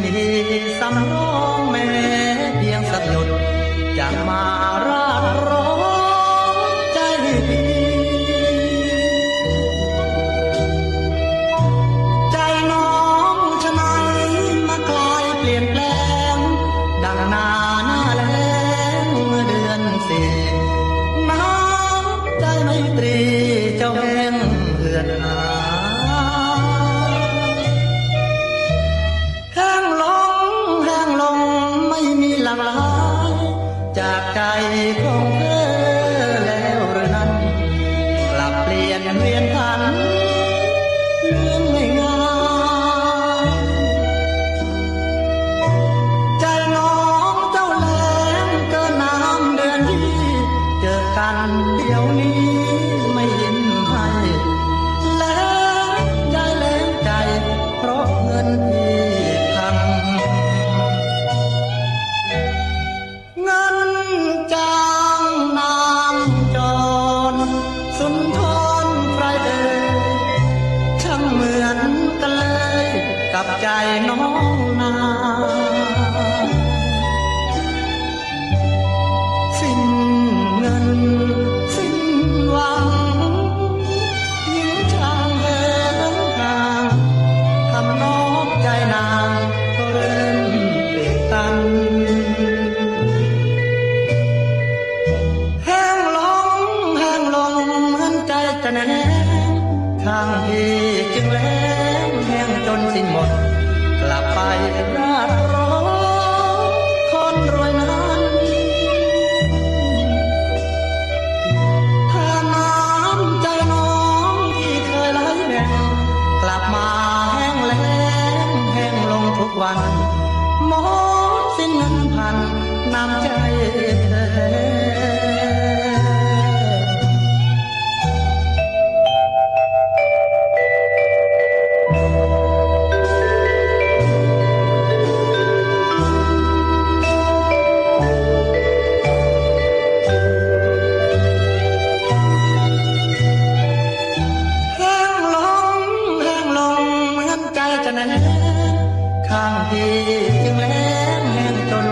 มีสำนองแม่เพียงสักหยดจะมาราดร้องใจพี่ใจน้องชะนัยมากลายเปลี่ยนแปลง ดังนาหน้าแลงเมื่อเดือนสี่น้ำใจไม่ตรีเจ้าแห่งเหือดหา liền huyền thắng lương ngày ngang trời ngóng châu lên cơ nam đường đi, chờ khăn điều ni. างที่จึงแล้งแห้งจนสิ้นหมด กลับไปราร้องคนรวยนั้นถ้าน้ำใจน้องที่เคยไหลแบ่งกลับมาแห้งแล้งแห้งลงทุกวันหมดสิ้นเงินพันน้ำใจเธอ ข้างที่แม้แม่นจน